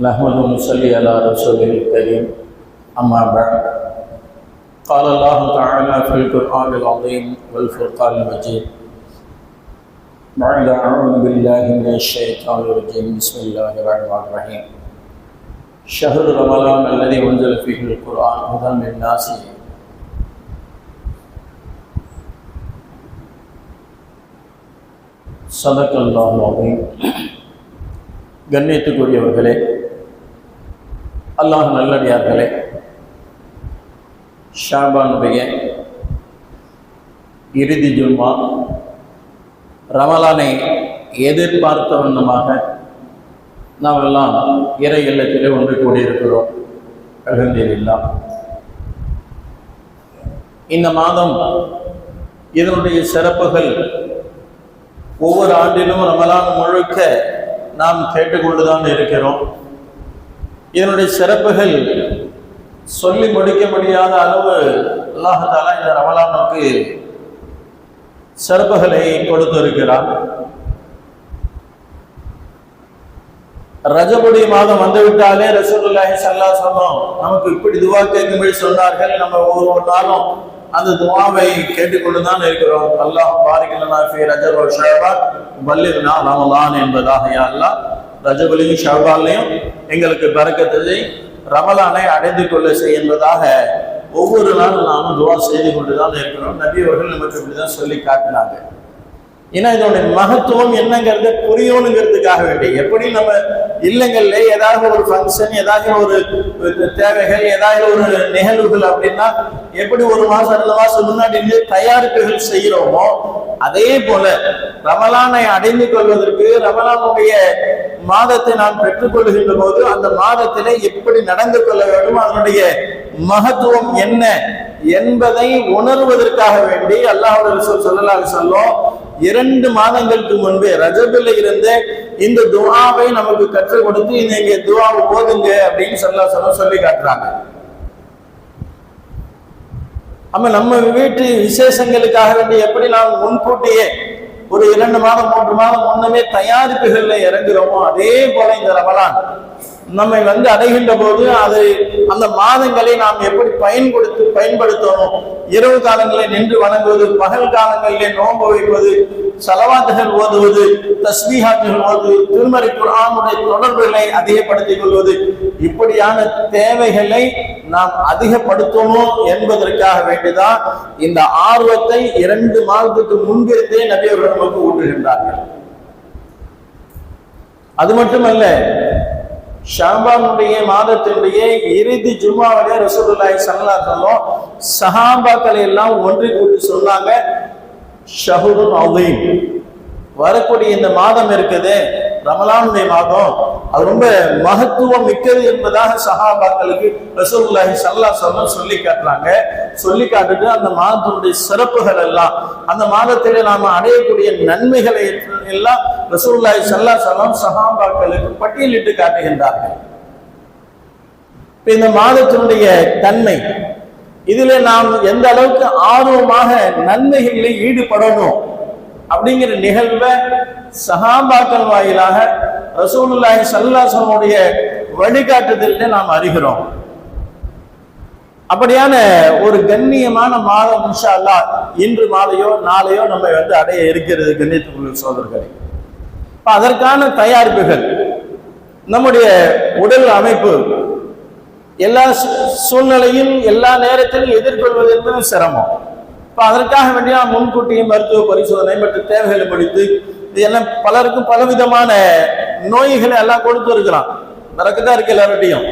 نحمد ونصلي على رسوله الكريم أما بعد قال الله تعالى في القرآن العظيم والفرقان المجيد بعد أعوذ بالله من الشيطان الرجيم بسم الله الرحمن الرحيم شهر رمضان الذي أنزل فيه القرآن هدى للناس صدق الله العظيم கண்ணியத்துக்குரியவர்களே அல்லாஹ் நல்லடியார்களே. ஷாபானுடைய இறுதி ஜும்மா ரமலானை எதிர்பார்த்த வண்ணமாக நாம் எல்லாம் இறை இல்லத்திலே ஒன்று கூடியிருக்கிறோம். அகந்தில்லா இந்த மாதம் இதனுடைய சிறப்புகள் ஒவ்வொரு ஆண்டிலும் ரமலான் முழுக்க நாம் கேட்டுக்கொண்டுதான் இருக்கிறோம். இதனுடைய சிறப்புகள் சொல்லி முடிக்க முடியாத அளவு அல்லாஹாலா இந்த ரமலானுக்கு சிறப்புகளை கொடுத்திருக்கிறான். ரஜபுடி மாதம் வந்துவிட்டாலே ரசூலுல்லாஹி சல்லா சொன்னோம் நமக்கு இப்படி துவா கேட்கும்படி சொன்னார்கள். நம்ம ஒவ்வொரு நாளும் அந்த துவாவை கேட்டுக்கொண்டுதான் இருக்கிறோம். அல்லாஹ் பாரிக்கலனா ஃபி ரஜப் ஷாபான் பல்லிர்னா ரமலான் என்பதாக யா அல்லாஹ். ரஜபுலையும் ஷாபான்லையும் எங்களுக்கு பறக்கத்தை ரமலானை அடைந்து கொள்ள செய் என்பதாக ஒவ்வொரு நாளும் நாமும் துவா செய்து கொண்டுதான் இருக்கிறோம். நபி அவர்கள் நமக்கு இப்படிதான் சொல்லி காட்டினாங்க. ஏன்னா இதனுடைய மகத்துவம் என்னங்கிறத புரியணுங்கிறதுக்காக வேண்டி. எப்படி நம்ம இல்லங்கள்ல ஏதாவது ஒரு ஃபங்க்ஷன் ஏதாவது ஒரு தேவைகள் ஏதாவது ஒரு நிகழ்வுகள் அப்படின்னா எப்படி ஒரு மாசம் ரெண்டு மாசம் முன்னாடி தயாரிப்புகள் செய்கிறோமோ அதே போல ரமலானை அடைந்து கொள்வதற்கு ரமலானுடைய மாதத்தை நாம் பெற்றுக்கொள்கின்ற போது அந்த மாதத்திலே எப்படி நடந்து கொள்ள வேண்டும் அதனுடைய மகத்துவம் என்ன என்பதை உணர்வதற்காக வேண்டி அல்லாஹ் சொல்லலாம் சொல்லும் இரண்டு மாதங்களுக்கு முன்பே ரஜபில் இருந்த இந்த துவாவை நமக்கு கற்றுக் கொடுத்து நீங்க துவாவை போதுங்க அப்படின்னு சொல்ல சொல்ல சொல்லி காட்டுறாங்க. ஆமா நம்ம வீட்டு விசேஷங்களுக்காக வேண்டி எப்படி நாம் முன்கூட்டியே ஒரு இரண்டு மாதம் மூன்று மாதம் முன்னமே தயாரிப்புகள்ல இறங்குறோமோ அதே போல இந்த ரமலான் நம்மை வந்து அடைகின்ற போது அது அந்த மாதங்களை நாம் எப்படி பயன்படுத்தி பயன்படுத்தணும்? இரவு காலங்களில் நின்று வணங்குவது பகல் காலங்களிலே நோன்பு வைப்பது சலவாத்துகள் ஓதுவது தஸ்மீஹாத்துகள் ஓதுவது திருமறை குரானுடைய தொடர்புகளை அதிகப்படுத்திக் கொள்வது இப்படியான தேவைகளை நாம் அதிகப்படுத்தணும் என்பதற்காக வேண்டிதான் இந்த ஆர்வத்தை இரண்டு மாதத்துக்கு முன்பிருந்தே நபியவர்கள் நமக்கு ஊட்டுகின்றார்கள். அது மட்டுமல்ல ஷாபானுடைய மாதத்தினுடைய இறுதி ஜும்மாவுடைய ரசூலுல்லாய் ஸல்லல்லாஹு சொல்லும் சஹாபாக்களை எல்லாம் ஒன்று கூட்டி சொன்னாங்க ஷஹுருன் அதீம் வரக்கூடிய இந்த மாதம் இருக்குது ரமலானுடைய மாதம். அது ரொம்ப மகத்துவம் மிக்கது என்பதாக சஹாபாக்களுக்கு ரசூலுல்லாஹி சல்லா சொல்லம் சொல்லி காட்டுறாங்க. சொல்லி காட்டுட்டு அந்த மாதத்தினுடைய சிறப்புகள் எல்லாம். அந்த மாதத்திலே நாம் அடையக்கூடிய நன்மைகளை எல்லாம் ரசூல்லாய் சல்லா சலாம் சஹாபாக்களுக்கு பட்டியலிட்டு காட்டுகின்றார்கள். இந்த மாதத்தினுடைய தன்மை இதுல நாம் எந்த அளவுக்கு ஆர்வமாக நன்மைகளில் ஈடுபடணும் அப்படிங்கிற நிகழ்வை சஹாபாக்கள் வாயிலாக ரசூலுல்லாஹி சல்லாசனுடைய வழிகாட்டுதல் நாம் அறிகிறோம். அப்படியான ஒரு கண்ணியமான மாதம் இன்ஷா அல்லா இன்று மாலையோ நாளையோ நம்ம வந்து அடைய இருக்கிறது கண்ணியத்துக்குள்ள சோதர்களை அதற்கான தயாரிப்புகள் நம்முடைய உடல் அமைப்பு எல்லா சூழ்நிலையும் எல்லா நேரத்திலும் எதிர்கொள்வது என்பது சிரமம். இப்போ அதற்காக வேண்டிய முன்கூட்டியும் மருத்துவ பரிசோதனை மற்றும் தேவைகளை படித்து இதெல்லாம் பலருக்கும் பலவிதமான நோய்களை எல்லாம் கொடுத்து இருக்கிறான் நடக்குதான் இருக்கு எல்லார்ட்டையும்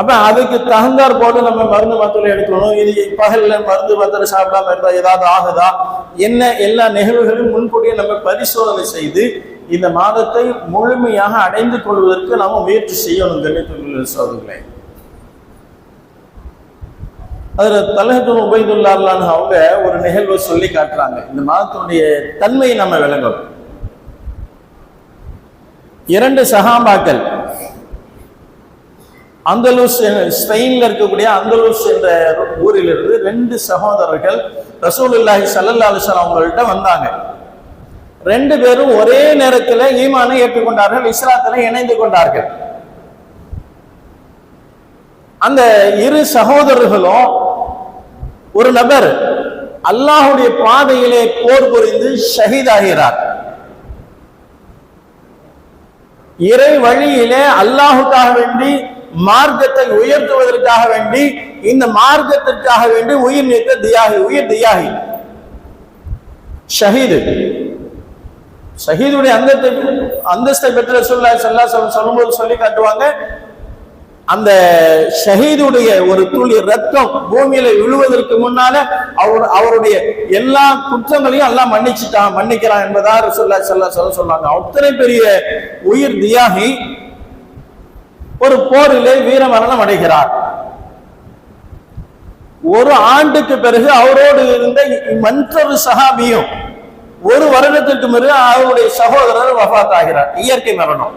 அப்ப அதுக்கு தகுந்தார் போல நம்ம மருந்து மாத்திரை எடுக்கணும். இது பகல்ல மருந்து மாத்திரை சாப்பிடாம இருந்தா ஏதாவது ஆகுதா? என்ன எல்லா நிகழ்வுகளையும் முன்கூட்டியே நம்ம பரிசோதனை செய்து இந்த மாதத்தை முழுமையாக அடைந்து கொள்வதற்கு நாம முயற்சி செய்யணும் கண்ணியத்துக்குள்ள சோதனை அதுல தலகத்துவம் உபயதுல்லான்னு அவங்க ஒரு நிகழ்வை சொல்லி காட்டுறாங்க. இந்த மாதத்தினுடைய தன்மையை நம்ம விளங்கணும். இரண்டு சகாபாக்கள் அந்தலூஸ் ஸ்பெயின்ல இருக்கக்கூடிய அந்தலூஸ் என்ற ஊரிலிருந்து ரெண்டு சகோதரர்கள் ரசூலுல்லாஹி சல்லல்லா அலிஸ்லாம் அவங்கள்ட்ட வந்தாங்க. ரெண்டு பேரும் ஒரே நேரத்தில் ஈமானை ஏற்றுக்கொண்டார்கள் இஸ்லாத்தில் இணைந்து கொண்டார்கள். அந்த இரு சகோதரர்களும் ஒரு நபர் அல்லாஹுடைய பாதையிலே போர் புரிந்து ஷஹீதாகிறார். இறை வழியிலே அல்லாஹுக்காக வேண்டி மார்க்கத்தை உயர்த்துவதற்காக வேண்டி இந்த மார்க்கத்திற்காக வேண்டி உயிர் நீத்த தியாகி உயிர் தியாகி. ஷஹீது. ஷஹீதுடைய அந்தத்தை அந்தஸ்தை பெற்ற சொல்ல சொல்லா சொல்லும்போது சொல்லி காட்டுவாங்க அந்த ஷஹீதுடைய ஒரு துளி ரத்தம் பூமியில விழுவதற்கு முன்னால அவர் அவருடைய எல்லா குற்றங்களையும் எல்லாம் மன்னிச்சுட்டான் மன்னிக்கிறான் என்பதா சொல்ல சொல்ல சொல்ல சொன்னாங்க அத்தனை பெரிய உயிர் தியாகி ஒரு போரிலே வீரமரணம் அடைகிறார். ஒரு ஆண்டுக்கு பிறகு அவரோடு இருந்த மற்றொரு சகாபியும் ஒரு வருடத்திற்கு பிறகு அவருடைய சகோதரர் வஃத் ஆகிறார் இயற்கை மரணம்.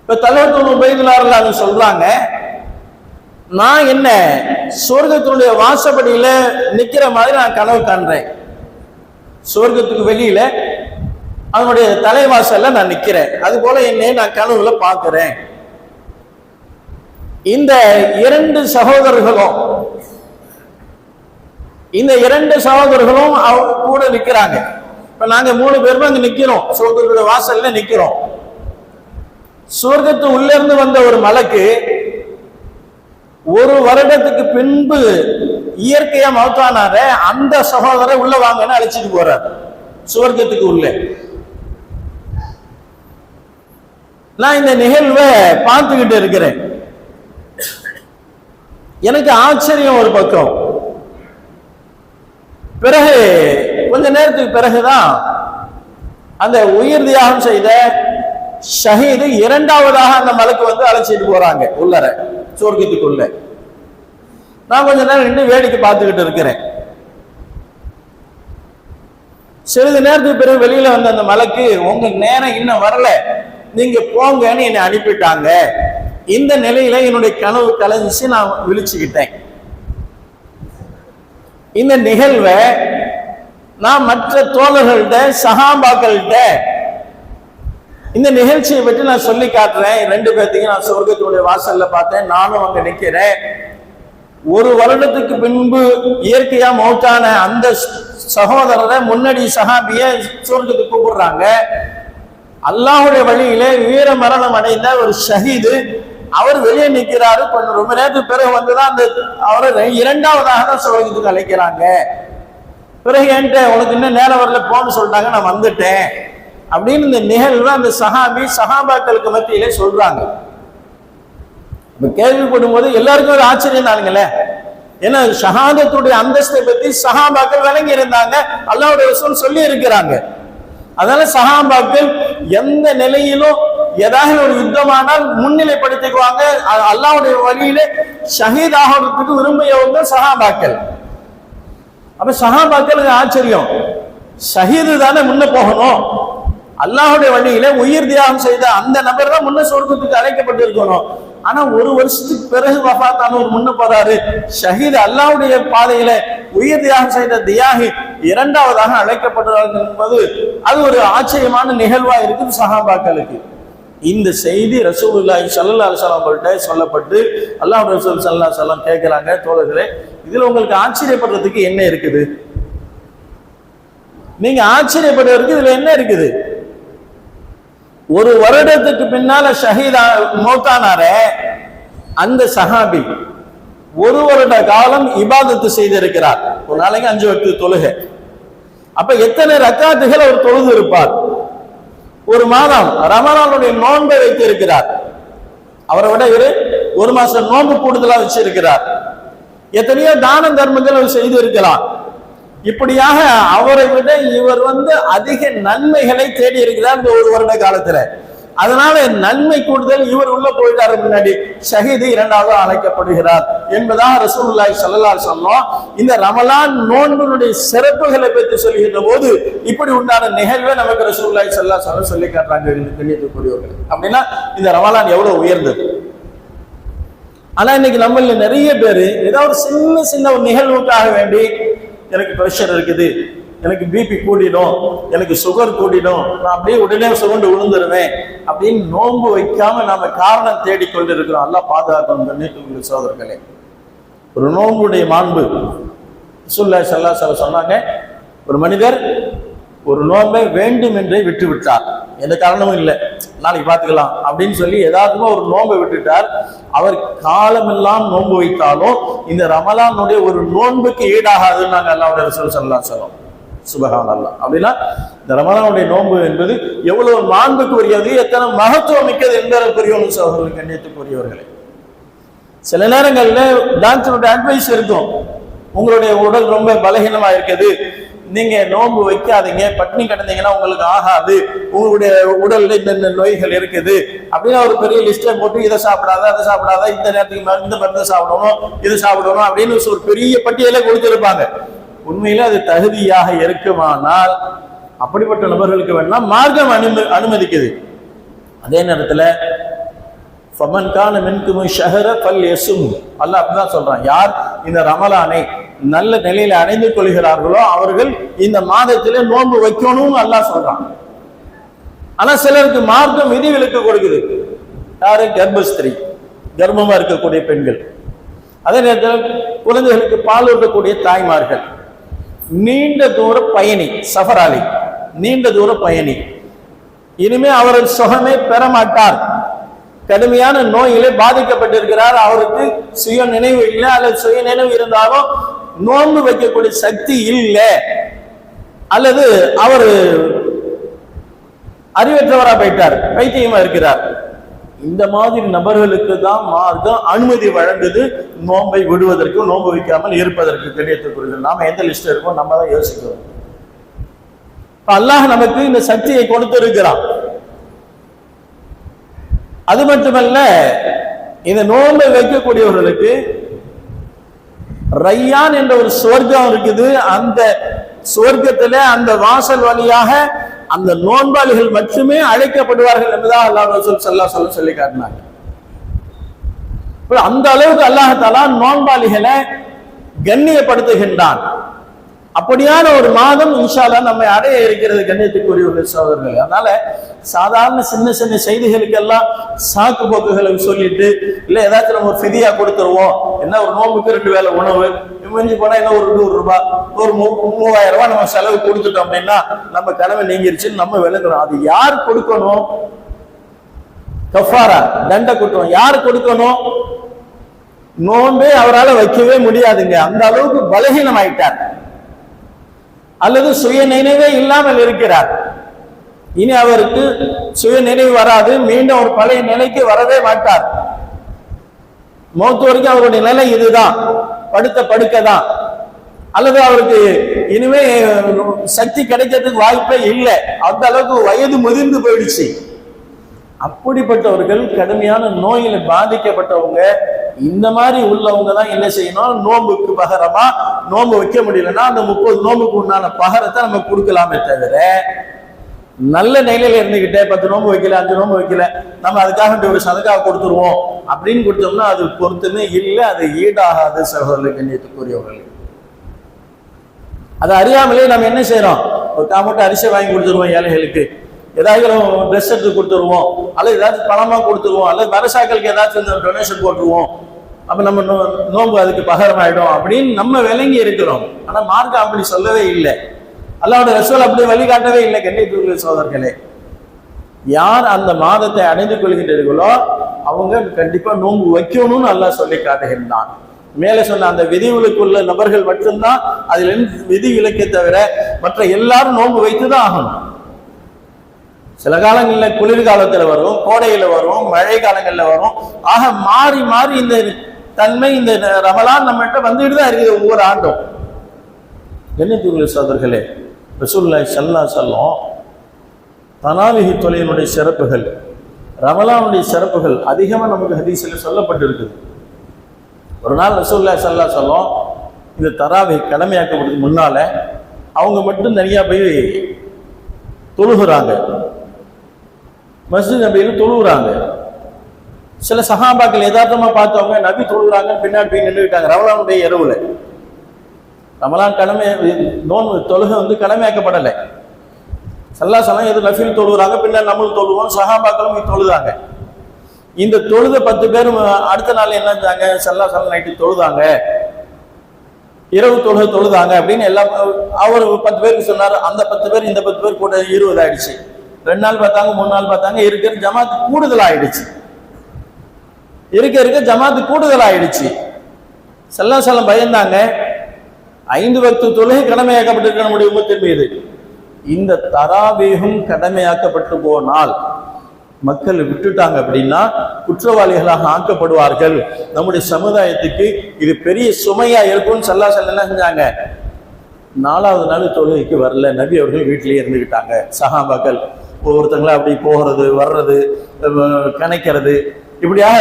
இப்ப தலைவர் உபயதுலாரில் சொல்றாங்க நான் என்ன சொர்க்கத்தினுடைய வாசப்படியில நிக்கிற மாதிரி நான் கனவு காண்றேன். சொர்க்கத்துக்கு வெளியில அதனுடைய தலைவாசல்ல நான் நிக்கிறேன். அது போல என்னை நான் கனவுல பார்க்கிறேன். இந்த இரண்டு சகோதரர்களும் இந்த இரண்டு சகோதரர்களும் கூட நிக்கிறாங்க. இப்ப நாங்க மூணு பேருமே அங்க நிக்கிறோம். சகோதரர்களுடைய வாசல்ல நிக்கிறோம். சுவர்க்கத்து உள்ள இருந்து வந்த ஒரு மலைக்கு ஒரு வருடத்துக்கு பின்பு இயற்கையா மௌத்தானார அந்த சகோதரரை உள்ள வாங்கன்னு அழைச்சிட்டு போறார். சுவர்க்கத்துக்கு உள்ள. நான் இந்த நிகழ்வை பார்த்துக்கிட்டு இருக்கிறேன். எனக்கு ஆச்சரியம் ஒரு பக்கம். பிறகு கொஞ்ச நேரத்துக்கு பிறகுதான் அந்த உயிர் தியாகம் செய்த ஷஹீது இரண்டாவதாக அந்த மலைக்கு வந்து அழைச்சிட்டு போறாங்க உள்ளர சொர்க்கத்துக்குள்ள. நான் கொஞ்ச நேரம் நின்று வேடிக்கை பார்த்துக்கிட்டு இருக்கிறேன். சிறிது நேரத்துக்கு பிறகு வெளியில வந்த அந்த மலைக்கு உங்க நேரம் இன்னும் வரல. நீங்க போங்கன்னு என்னை அனுப்பிட்டாங்க. இந்த நிலையில என்னுடைய கனவு கலைஞ்சி நான் விழிச்சுக்கிட்டேன். இந்த நிகழ்வை நான் மற்ற தோழர்கள்ட்ட சகாபாக்கள்கிட்ட இந்த நிகழ்ச்சியை பற்றி நான் சொல்லி காட்டுறேன். ரெண்டு பேர்த்தையும் நான் சொர்க்கத்தினுடைய வாசல்ல பார்த்தேன். நானும் அங்க நிக்கிறேன். ஒரு வருடத்துக்கு பின்பு இயற்கையா மௌத்தான அந்த சகோதரரை முன்னாடி சகாபிய சொர்க்கத்துக்கு கூப்பிடுறாங்க. அல்லாஹுடைய வழியிலே வீர மரணம் அடைந்த ஒரு ஷஹீது அவர் வெளியே நிற்கிறாரு. கொஞ்சம் ரொம்ப நேரத்துக்கு பிறகு வந்துதான் அந்த அவரை இரண்டாவதாக தான் சோகத்துக்கு அழைக்கிறாங்க. பிறகு என்கிட்ட உனக்கு இன்னும் நேரம் வரல போன்னு சொல்லிட்டாங்க நான் வந்துட்டேன். அப்படின்னு இந்த நிகழ்வு அந்த சஹாபி சஹாபாக்களுக்கு மத்தியிலே சொல்றாங்க. கேள்விப்படும் போது எல்லாருக்கும் ஒரு ஆச்சரியம் தானுங்களே ஏன்னா ஷஹாதத்துடைய அந்தஸ்தை பத்தி சஹாபாக்கள் விளங்கி இருந்தாங்க அல்லாவுடைய சொல்லி இருக்கிறாங்க அதனால சஹாபாக்கள் எந்த நிலையிலும் ஏதாவது ஒரு யுத்தமானால் முன்னிலைப்படுத்திக்குவாங்க. அல்லாவுடைய வழியிலே ஷஹீத் ஆகிறதுக்கு விரும்பியவங்க சஹாபாக்கள். அப்ப சஹாபாக்களுக்கு ஆச்சரியம். ஷஹீது தானே முன்ன போகணும். அல்லாஹுடைய வழியில உயிர் தியாகம் செய்த அந்த நபர் தான் முன்ன சொர்க்கத்துக்கு அழைக்கப்பட்டு இருக்கணும் ஆனா ஒரு வருஷத்துக்கு பிறகு வஃபாத்தான ஒரு முன்ன போறாரு. ஷஹீத் அல்லாஹுடைய பாதையில உயிர் தியாகம் செய்த தியாகி இரண்டாவதாக அழைக்கப்படுறாங்க என்பது அது ஒரு ஆச்சரியமான நிகழ்வா இருக்குது சஹாபாக்களுக்கு. இந்த செய்தி ரசூலுல்லாஹி ஸல்லல்லாஹு அலைஹி வஸல்லம் சொல்லப்பட்டு அல்லாஹ் ரசூல் ஸல்லல்லாஹு அலைஹி வஸல்லம் கேட்கிறாங்க தோழர்களே இதுல உங்களுக்கு ஆச்சரியப்படுறதுக்கு என்ன இருக்குது? நீங்க ஆச்சரியப்படுறதுக்கு இதுல என்ன இருக்குது? ஒரு வருடத்துக்கு பின்னால ஷஹீதா மௌத்தானார அந்த சஹாபி ஒரு வருட காலம் இபாதத்து செய்திருக்கிறார். ஒரு நாளைக்கு அஞ்சு வக்து தொழுகை. அப்ப எத்தனை ரக்காத்துகள் அவர் தொழுது இருப்பார்? ஒரு மாதம். ரமணானுடைய நோன்பை வைத்து இருக்கிறார் அவரை விட இவரு ஒரு மாசம் நோன்பு கூடுதலா வச்சிருக்கிறார். எத்தனையோ தான தர்மங்கள் அவர் செய்து இருக்கலாம். இப்படியாக அவரை விட இவர் வந்து அதிக நன்மைகளை தேடி இருக்கிறார் இந்த ஒரு வருட காலத்துல. அதனால நன்மை கூடுதல் இவர் உள்ள போயிட்டாரு முன்னாடி. ஷஹீது இரண்டாவது அழைக்கப்படுகிறார் என்பதாக ரசூலுல்லாஹி ஸல்லல்லாஹு சொன்னோம் இந்த ரமலான் நோன்பினுடைய சிறப்புகளை பற்றி சொல்கின்ற போது இப்படி உண்டான நிகழ்வை நமக்கு ரசூலுல்லாஹி சல்லா சொல்ல சொல்லி காட்டுறாங்க கண்ணியத்துக்குரியவர்கள் அப்படின்னா இந்த ரமலான் எவ்வளவு உயர்ந்தது? ஆனா இன்னைக்கு நம்மள நிறைய பேர் ஏதாவது ஒரு சின்ன சின்ன ஒரு நிகழ்வுக்காக வேண்டி எனக்கு ப்ரெஷர் இருக்குது. எனக்கு பிபி கூடிடும் எனக்கு சுகர் கூடிடும் நான் அப்படியே உடனே சுகண்டு விழுந்துருவேன் அப்படின்னு நோன்பு வைக்காம நாம காரணம் தேடிக்கொண்டு இருக்கிறோம் எல்லாம் பாதுகாக்கணும் கண்ணியத்துக்குரிய சோதர்களே ஒரு நோன்புடைய மாண்பு. சுல்லா சல்லா சொல்ல சொன்னாங்க ஒரு மனிதர் ஒரு நோன்பை வேண்டும் என்றே விட்டு விட்டார் எந்த காரணமும் இல்லை. நாளைக்கு பார்த்துக்கலாம் அப்படின்னு சொல்லி ஏதாவதுமா ஒரு நோன்பை விட்டுட்டார். அவர் காலமெல்லாம் நோன்பு வைத்தாலும் இந்த ரமலானுடைய ஒரு நோன்புக்கு ஈடாகாதுன்னு நாங்கள் எல்லாம் சொல்லலாம் சொல்லுவோம் சுபகான் அல்லா அப்படின்னா இந்த ரமலானுடைய நோன்பு என்பது எவ்வளவு மாண்புக்கு உரியது எத்தனை மகத்துவம் மிக்கது என்பதற்குரியவர்கள் சகோதரர்கள் கண்ணியத்துக்குரியவர்களே. சில நேரங்களில் டாக்டருடைய அட்வைஸ் இருக்கும். உங்களுடைய உடல் ரொம்ப பலகீனமா இருக்குது. நீங்க நோன்பு வைக்காதீங்க பட்னி கிடந்தீங்கன்னா உங்களுக்கு ஆகாது. உங்களுடைய உடல்ல இந்த நோய்கள் இருக்குது? அப்படின்னு ஒரு பெரிய லிஸ்ட்டை போட்டு இதை சாப்பிடாத அதை சாப்பிடாத இந்த நேரத்துக்கு இந்த மருந்து சாப்பிடணும் இது சாப்பிடணும் அப்படின்னு ஒரு பெரிய பட்டியலே கொடுத்துருப்பாங்க. உண்மையில அது தகுதியாக இருக்குமானால் அப்படிப்பட்ட நபர்களுக்கு வேணா மார்க்கம் அனுமதி அனுமதிக்குது. அதே நேரத்துல ஃபமன் கான மின்குமு ஷஹர பல் எசும் அல்ல அப்படிதான் சொல்றான். யார் இந்த ரமலானை நல்ல நிலையில அடைந்து கொள்கிறார்களோ அவர்கள் இந்த மாதத்திலே நோன்பு வைக்கணும் அல்லாஹ் சொல்றான். ஆனா சிலருக்கு மார்க்கம் விதிவிலக்கு கொடுக்குது. யாரு? கர்ப்பஸ்திரி. கர்ப்பமா இருக்கக்கூடிய பெண்கள். அதே நேரத்தில் குழந்தைகளுக்கு பால் ஊட்டக்கூடிய தாய்மார்கள். நீண்ட தூர பயணி சஃபராலி நீண்ட தூர பயணி. இனிமே அவர் சுகமே பெற மாட்டார் கடுமையான நோயிலே பாதிக்கப்பட்டிருக்கிறார். அவருக்கு சுய நினைவு இல்லை. அல்லது சுய நினைவு இருந்தாலும் நோன்பு வைக்கக்கூடிய சக்தி இல்லை. அல்லது அவர் அறிவற்றவராக போயிட்டார். வைத்தியமா இருக்கிறார். இந்த மாதிரி நபர்களுக்கு தான் மார்க்கம் அனுமதி வழங்குது. நோன்பை விடுவதற்கு நோன்பு வைக்காமல் இருப்பதற்கு கிடையத்துக்குரியது நாம எந்த லிஸ்ட் இருக்கோ நம்ம தான் யோசிக்கிறோம். அல்லாஹ் நமக்கு இந்த சக்தியை கொடுத்திருக்கிறான். அது மட்டுமல்ல இந்த நோன்பை வைக்கக்கூடியவர்களுக்கு ரையான் என்ற ஒரு சுவர்க்கம் இருக்குது. அந்த சுவர்க்கத்துல அந்த வாசல் வழியாக அந்த நோன்பாளிகள் மட்டுமே அழைக்கப்படுவார்கள் என்பதாக அல்லாஹ் ரசூல் சல்லா சொல்ல சொல்லி காட்டினாங்க. அந்த அளவுக்கு அல்லாஹாலா நோன்பாளிகளை கண்ணியப்படுத்துகின்றான். அப்படியான ஒரு மாதம் இன்ஷாலா நம்மை அடைய இருக்கிறது கண்ணியத்துக்குரிய ஒரு சோதர்கள் அதனால சாதாரண சின்ன சின்ன செய்திகளுக்கெல்லாம் சாக்கு போக்குகளை சொல்லிட்டு இல்ல ஏதாச்சும் நம்ம ஒரு ஃபிதியா கொடுத்துருவோம். என்ன ஒரு நோம்புக்கு ரெண்டு வேலை உணவு? மிஞ்சி போனா என்ன ஒரு நூறு ரூபாய் ஒரு மூவாயிரம் ரூபாய் நம்ம செலவு கொடுத்துட்டோம் அப்படின்னா நம்ம கடமை நீங்கிருச்சுன்னு நம்ம விளங்குறோம். அது யார் கொடுக்கணும்? கஃபாரா தண்டை குற்றம் யார் கொடுக்கணும்? நோன்பே அவரால் வைக்கவே முடியாதுங்க. அந்த அளவுக்கு பலகீனம் ஆயிட்டார் அல்லது சுய நினைவே இல்லாமல் இருக்கிறார். இனி அவருக்கு சுய நினைவு வராது. மீண்டும் ஒரு பழைய நிலைக்கு வரவே மாட்டார். மௌத்து வரைக்கும் அவருடைய நிலை இதுதான். படுத்த படுக்க தான் அல்லது அவருக்கு இனிமே சக்தி கிடைக்கிறதுக்கு வாய்ப்பே இல்லை. அந்த அளவுக்கு வயது முதிர்ந்து போயிடுச்சு. அப்படிப்பட்டவர்கள் கடுமையான நோயில பாதிக்கப்பட்டவங்க இந்த மாதிரி உள்ளவங்க தான் என்ன செய்யணும்? நோன்புக்கு பகரமா நோம்பு வைக்க முடியலன்னா அந்த முப்பது நோம்புக்கு உண்டான பகரத்தை நம்ம கொடுக்கலாமே தவிர நல்ல நிலையில இருந்துகிட்டே பத்து நோம்பு வைக்கல அஞ்சு நோம்பு வைக்கல நம்ம அதுக்காக ஒரு சதக்கா கொடுத்துருவோம் அப்படின்னு கொடுத்தோம்னா அது பொறுத்துமே இல்லை அது ஈடாகாது சகோதரர்கள் கண்ணியத்துக்குரியவர்கள். அதை அறியாமலே நம்ம என்ன செய்யறோம்? ஒரு காமூட்டை அரிசி வாங்கி கொடுத்துருவோம் ஏழைகளுக்கு. ஏதாவது ட்ரெஸ் எடுத்து கொடுத்துருவோம் அல்லது ஏதாச்சும் பணமா கொடுத்துருவோம் அல்லது வரசாக்களுக்கு ஏதாச்சும் டொனேஷன் போட்டுருவோம். அப்ப நம்ம நோ- நோன்பு அதுக்கு பகரமாயிடும் அப்படின்னு நம்ம விளங்கி இருக்கிறோம். ஆனா மார்க்கம் அப்படி சொல்லவே இல்லை. அல்லாவோட ரசூல் அப்படி வழிகாட்டவே இல்லை. கண்ணியத்துக்குரிய சோதர்களே யார் அந்த மாதத்தை அடைந்து கொள்கின்றீர்களோ அவங்க கண்டிப்பா நோன்பு வைக்கணும்னு அல்லாஹ் சொல்லி காட்டுகின்றான். மேலே சொன்ன அந்த விதிவிலக்குள்ள நபர்கள் மட்டும்தான் அதில் விதி விலக்கே தவிர மற்ற எல்லாரும் நோன்பு வைத்துதான் ஆகணும். சில காலங்களில் குளிர்காலத்தில் வரும் கோடையில் வரும் மழை காலங்களில் வரும். ஆக மாறி மாறி இந்த தன்மை இந்த ரமலான் நம்மகிட்ட வந்துட்டு தான் இருக்குது ஒவ்வொரு ஆண்டும். கண்ணியத்துக்குரிய சோதர்களே ரசூல்லாய் சல்லா சொல்லும் தனாவிகி தொலையினுடைய சிறப்புகள் ரமலானுடைய சிறப்புகள் அதிகமாக நமக்கு ஹதீஸில் சொல்லப்பட்டிருக்குது. ஒரு நாள் ரசூல்லா சல்லா சொல்லும் இந்த தராவை கடமையாக்கப்படுறதுக்கு முன்னால் அவங்க மட்டும் தனியாக போய் தொழுகிறாங்க. மஸ்ஜித் நபியில் தொழுகிறாங்க. சில சகாபாக்கள் யதார்த்தமாக பார்த்தவங்க நபி தொழுகிறாங்க பின்னாடி போய் நின்றுக்கிட்டாங்க ரமலானுடைய இரவுல. ரமலான் கடமை நோன்பு தொழுகை வந்து கடமையாக்கப்படலை. சல்லா சலம் எது நஃபில் தொழுகிறாங்க பின்னர் நம்மளும் தொழுவோம் சஹாபாக்களும் தொழுதாங்க. இந்த தொழுத பத்து பேரும் அடுத்த நாள் என்ன இருந்தாங்க சல்லா சலம் நைட்டு தொழுதாங்க. இரவு தொழுகை தொழுதாங்க அப்படின்னு எல்லாம் அவர் பத்து பேருக்கு சொன்னார் அந்த பத்து பேர் இந்த பத்து பேர் கூட இருபது ஆயிடுச்சு. ரெண்டு நாள் பார்த்தாங்க மூணு நாள் பார்த்தாங்க இருக்கிற ஜமாத்து கூடுதல் ஆயிடுச்சு இருக்க இருக்க ஜமாத்து கூடுதல் ஆயிடுச்சு சல்லா சலம் பயந்தாங்க ஐந்து பத்து தொழுகை கடமையாக்கப்பட்டிருக்க நம்முடைய உமத்தின் மீது. இந்த தராவேகம் கடமையாக்கப்பட்டு போனால் மக்கள் விட்டுட்டாங்க அப்படின்னா குற்றவாளிகளாக ஆக்கப்படுவார்கள். நம்முடைய சமுதாயத்துக்கு இது பெரிய சுமையா இருக்கும்னு சல்லா செல்லாம் செஞ்சாங்க? நாலாவது நாள் தொழுகைக்கு வரல. நபி அவர்கள் வீட்டிலேயே இருந்துக்கிட்டாங்க சகாபாக்கள் ஒவ்வொருத்தங்களா அப்படி போகிறது வர்றது கணக்கிறது. இப்படியாக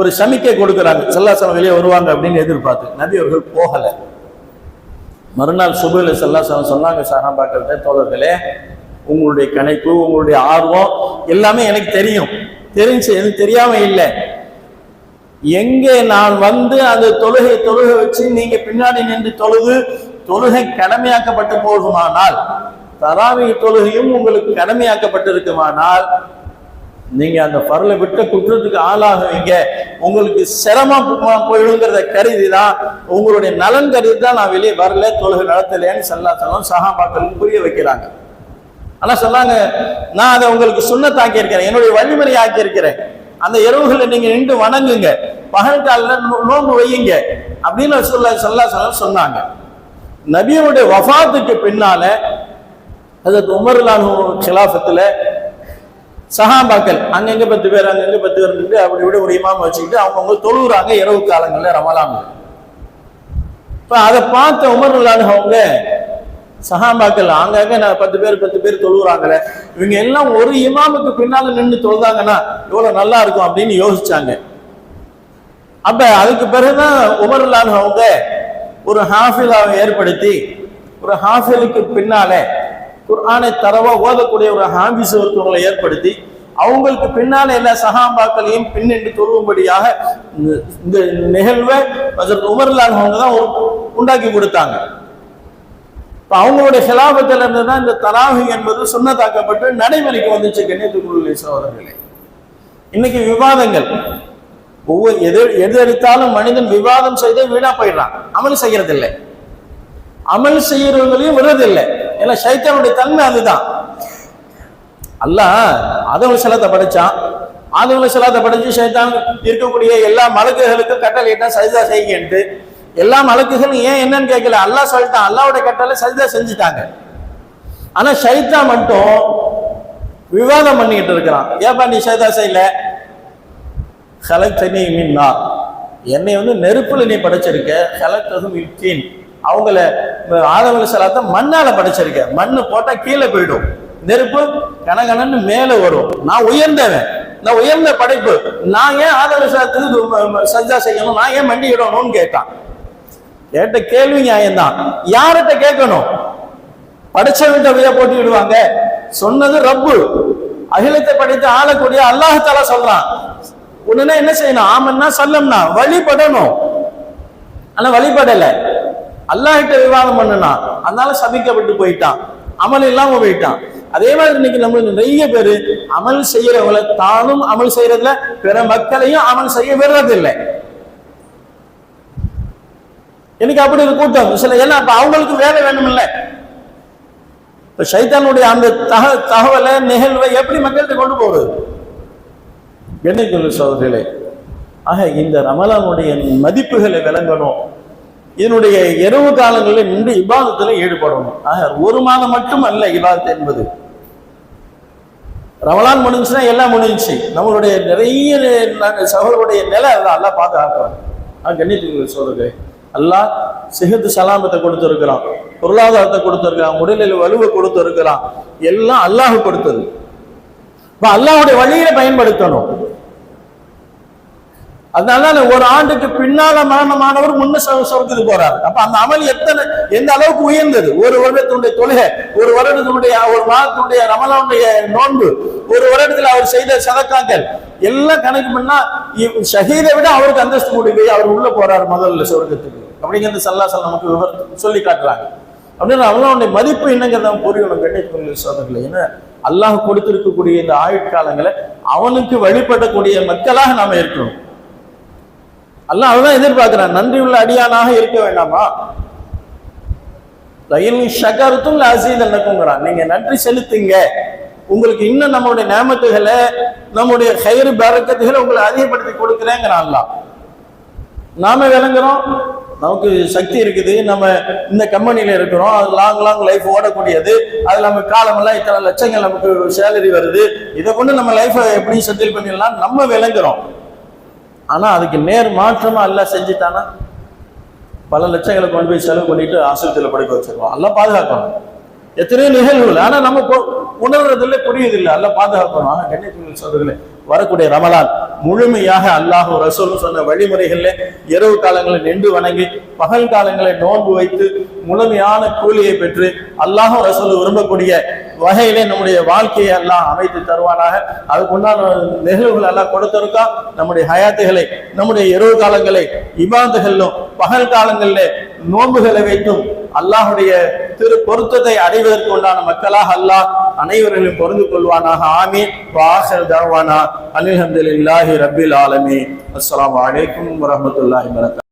ஒரு சமிக்கை கொடுக்குறாங்க. சல்லாசலம் வெளியே வருவாங்க அப்படின்னு எதிர்பார்த்து. நபி அவர்கள் போகலை. மறுநாள் சுபையில் சல்லாசலம் சொன்னாங்க சஹாபாக்கள்கிட்ட தோழர்களே உங்களுடைய கணைப்பு உங்களுடைய ஆர்வம் எல்லாமே எனக்கு தெரியும். தெரிஞ்சு எனக்கு தெரியாம இல்லை. எங்கே நான் வந்து அந்த தொழுகை தொழுகை வச்சு நீங்க பின்னாடி நின்று தொழுது தொழுகை கடமையாக்கப்பட்டு போகுமானால் தராவி தொழுகையும் உங்களுக்கு கடமையாக்கப்பட்டிருக்குமானால் நீங்க அந்த பரலை விட்ட குற்றத்துக்கு ஆளாகுவீங்க. உங்களுக்கு சிரமமா போயிடுங்கிறத கருதி தான் உங்களுடைய நலன் கருதி தான் நான் வெளியே வரல தொழுகை நடத்தலைன்னு சல்லா சொல்லும் சகாபாக்களுக்கு புரிய வைக்கிறாங்க. ஆனா சொன்னாங்க நான் அதை உங்களுக்கு சுண்ணத்தாக்கி இருக்கிறேன் என்னுடைய வழிமுறை ஆக்கி இருக்கிறேன் அந்த இரவுகளை நீங்க நின்று வணங்குங்க. பகல் காலில் நோம்பு வையுங்க. அப்படின்னு சொல்ல சொல்லா சொல்ல சொன்னாங்க. நபியுடைய வஃபாத்துக்கு பின்னால அதற்கு உமர்லானு கிலாஃபத்துல சஹாபாக்கள் அங்கங்க பத்து பேர் அங்கங்க பத்து பேர் இருந்து அப்படி விட ஒரு இமாம் வச்சுக்கிட்டு அவங்கவுங்க தொழுகிறாங்க இரவு காலங்கள்ல ரமலான். இப்ப அதை பார்த்த உமர்லானு அவங்க சஹாபாக்கள் அங்கங்க நான் பத்து பேர் பத்து பேர் தொழுகிறாங்களே இவங்க எல்லாம் ஒரு இமாமுக்கு பின்னால நின்று தொழுதாங்கன்னா இவ்வளவு நல்லா இருக்கும் அப்படின்னு யோசிச்சாங்க. அப்ப அதுக்கு பிறகுதான் உமர்லான் அவங்க ஒரு ஹாஃபிலாவை ஏற்படுத்தி ஒரு ஹாஃபிலுக்கு பின்னாலே குர்ஆனை தரவா ஓதக்கூடிய ஒரு ஹாபிஸ் ஒருத்தவங்களை ஏற்படுத்தி அவங்களுக்கு பின்னால எல்லா சகாபாக்களையும் பின்னின்று தொழுவும்படியாக இந்த- இந்த நிகழ்வை உமர்லால் அவங்க தான் உண்டாக்கி கொடுத்தாங்க. இப்ப அவங்களுடைய சிலாபத்தில் இருந்து தான் இந்த தராகு என்பது சுண்ணத்தாக்கப்பட்டு நடைமுறைக்கு வந்துச்சு கண்ணியத்துக்குள்ள சோதர்களே இன்னைக்கு விவாதங்கள். ஒவ்வொரு எது எது எடுத்தாலும் மனிதன் விவாதம் செய்தே வீணா போயிடுறான். அமல் செய்யறதில்லை. அமல் செய்யறவங்களையும் விடுறதில்லை. ஏன்னா சைத்தானுடைய தன்மை அதுதான். அல்ல ஆதவ சிலத்தை படைச்சான். ஆதவ சிலத்தை படைச்சு சைத்தான் இருக்கக்கூடிய எல்லா மலக்குகளுக்கும் கட்டளையிட்டா சரிதா செய்யுங்கன்ட்டு. எல்லா மலக்குகளும் ஏன் என்னன்னு கேட்கல. அல்லாஹ் சொல்லிட்டான். அல்லாஹ்வுடைய கட்டளை சரிதா செஞ்சுட்டாங்க. ஆனா சைத்தா மட்டும் விவாதம் பண்ணிக்கிட்டு இருக்கிறான். ஏப்பா நீ சைதா செய்யல? ஹலக்தனி மின்னா. என்னை வந்து நெருப்புல நீ படைச்சிருக்க. ஹலக்ததும் இட்டீன் அவங்கள ஆதவல சலாத்தை மண்ணால படைச்சிருக்க. மண்ணு போட்டா கீழே போயிடும். நெருப்பு கனகனன்னு மேல வரும். நான் உயர்ந்தவன். நான் உயர்ந்த படைப்பு. நான் ஏன் ஆதவ சலாத்துக்கு சஜா செய்யணும்? நான் ஏன் மண்டியிடணும்னு கேட்டான். கேட்ட கேள்வி நியாயம்தான். யார்கிட்ட கேட்கணும்? படைச்சவன்கிட்ட போய் போட்டி விடுவாங்க சொன்னது ரப்பு. அகிலத்தை படைத்து ஆளக்கூடிய அல்லாஹால சொல்றான். உடனே என்ன செய்யணும்? ஆமன்னா சொல்லம்னா வழிபடணும். ஆனா வழிபடல. அல்லாஹிட்ட விவாதம் பண்ணுனா அதனால சபிக்கப்பட்டு போயிட்டான். அமல் இல்லாம போயிட்டான். அதே மாதிரி இன்னைக்கு நம்ம நிறைய பேரு அமல் செய்யறவங்கள தானும் அமல் செய்யறதுல பிற மக்களையும் அமல் செய்ய விடுறதில்லை. எனக்கு அப்படி ஒரு கூட்டம். சில ஏன்னா அப்ப அவங்களுக்கு வேலை வேணும்ல இப்ப சைத்தானுடைய அந்த தக தகவலை நிகழ்வை எப்படி மக்கள்கிட்ட கொண்டு போகுது? கண்ணிக்குள்ள சோதரிகளே ஆக இந்த ரமலானுடைய மதிப்புகளை விளங்கணும். இதனுடைய இரவு காலங்களில் நின்று இபாதத்தில் ஈடுபடணும். ஆக ஒரு மாதம் மட்டும் அல்ல இபாதத் என்பது. ரமலான் முடிஞ்சுன்னா எல்லாம் முடிஞ்சுச்சு. நம்மளுடைய நிறைய சகோதருடைய நிலை அதான் எல்லாம் பாதுகாக்கிறோம் ஆக கண்ணியத்துக்குள்ள சொல்றது அல்லாஹ் சிகத்து சலாமத்தை கொடுத்துருக்கிறான். பொருளாதாரத்தை கொடுத்துருக்கிறான். உடலில் வலுவை கொடுத்துருக்கிறான். எல்லாம் அல்லாஹ் கொடுத்தது. இப்போ அல்லாஹ்வுடைய வழியில பயன்படுத்தணும். அதனால ஒரு ஆண்டுக்கு பின்னால மரணமானவர் முன்னு சொர்க்கத்துக்கு போறாரு. அப்ப அந்த அமல் எத்தனை எந்த அளவுக்கு உயர்ந்தது? ஒரு வருடத்தினுடைய தொழுகை ஒரு வருடத்தினுடைய ஒரு மாதத்தினுடைய ரமலானுடைய நோன்பு ஒரு வருடத்தில் அவர் செய்த சதக்காக்கள் எல்லாம் கணக்கு பண்ணா இவ் ஷஹீதை விட அவருக்கு அந்தஸ்து முடிவு அவர் உள்ள போறார் முதல்ல சொர்க்கத்துக்கு. அப்படிங்கிறது சல்லாசல் நமக்கு சொல்லி காட்டுறாங்க. அப்படின்னு அவனுடைய மதிப்பு என்னங்கிறத புரியணும் கண்ணியத்துக்குரிய சோதர்களே ஏன்னா அல்லாஹ் கொடுத்திருக்கக்கூடிய இந்த ஆயுட்காலங்களை அவனுக்கு வழிபடக்கூடிய மக்களாக நாம இருக்கணும். அல்லாஹ் அதான் எதிர்பார்க்கிறான். நன்றி உள்ள அடியானாக இருக்க வேண்டாமா? ரயில் ஷகருத்தும் அசீத் என்னக்குங்கிறான் நீங்க நன்றி செலுத்துங்க. உங்களுக்கு இன்னும் நம்மளுடைய நேமத்துகளை நம்முடைய கயிறு பேரக்கத்துகளை உங்களை அதிகப்படுத்தி கொடுக்குறேங்கிறான் அல்லாஹ். நாம விளங்குறோம். நமக்கு சக்தி இருக்குது. நம்ம இந்த கம்பெனியில இருக்கிறோம். அது லாங் லாங் லைஃப் ஓடக்கூடியது. அது நம்ம காலமெல்லாம் இத்தனை லட்சங்கள் நமக்கு சேலரி வருது. இதை கொண்டு நம்ம லைஃபை எப்படி செட்டில் பண்ணிடலாம். நம்ம விளங்குறோம். ஆனால் அதுக்கு நேர் மாற்றமாக எல்லாம் செஞ்சுட்டானா? பல லட்சங்களை கொண்டு போய் செலவு பண்ணிட்டு ஆசிரியத்தில் படிக்க வச்சிருக்கோம். எல்லாம் பாதுகாக்கணும். எத்தனையோ நிகழ்வுகள் ஆனால் நம்ம பொ- உணர்றதில்ல புரியுதில்லை. எல்லாம் பாதுகாக்கணும். ஆனா கண்ணியத்துக்கு சொல்றதுல வரக்கூடிய ரமலான் முழுமையாக அல்லாஹ் ரசூல் சொன்ன வழிமுறைகளில் இரவு காலங்களில் நின்று வணங்கி பகல் காலங்களை நோன்பு வைத்து முழுமையான கூலியை பெற்று அல்லாஹ் ரசூல் விரும்பக்கூடிய வகையிலே நம்முடைய வாழ்க்கையை எல்லாம் அமைத்து தருவானாக. அதுக்குண்டான நிகழ்வுகள் எல்லாம் கொடுத்திருக்கா? நம்முடைய ஹயாத்துகளை நம்முடைய இரவு காலங்களை இபாந்துகளிலும் பகல் காலங்களிலே நோன்புகளை வைத்தும் அல்லாஹுடைய திரு பொருத்தத்தை அடைவதற்கு உண்டான மக்களாக அல்லாஹ் அனைவரையும் பொருந்து கொள்வானாக. ஆமீன். வாசல் தருவானா. அல்ஹம்துலில்லாஹி ரபில் ஆலமி அஸ்லாம் வலைக்கம் வரமத்துல்லாஹி வரகா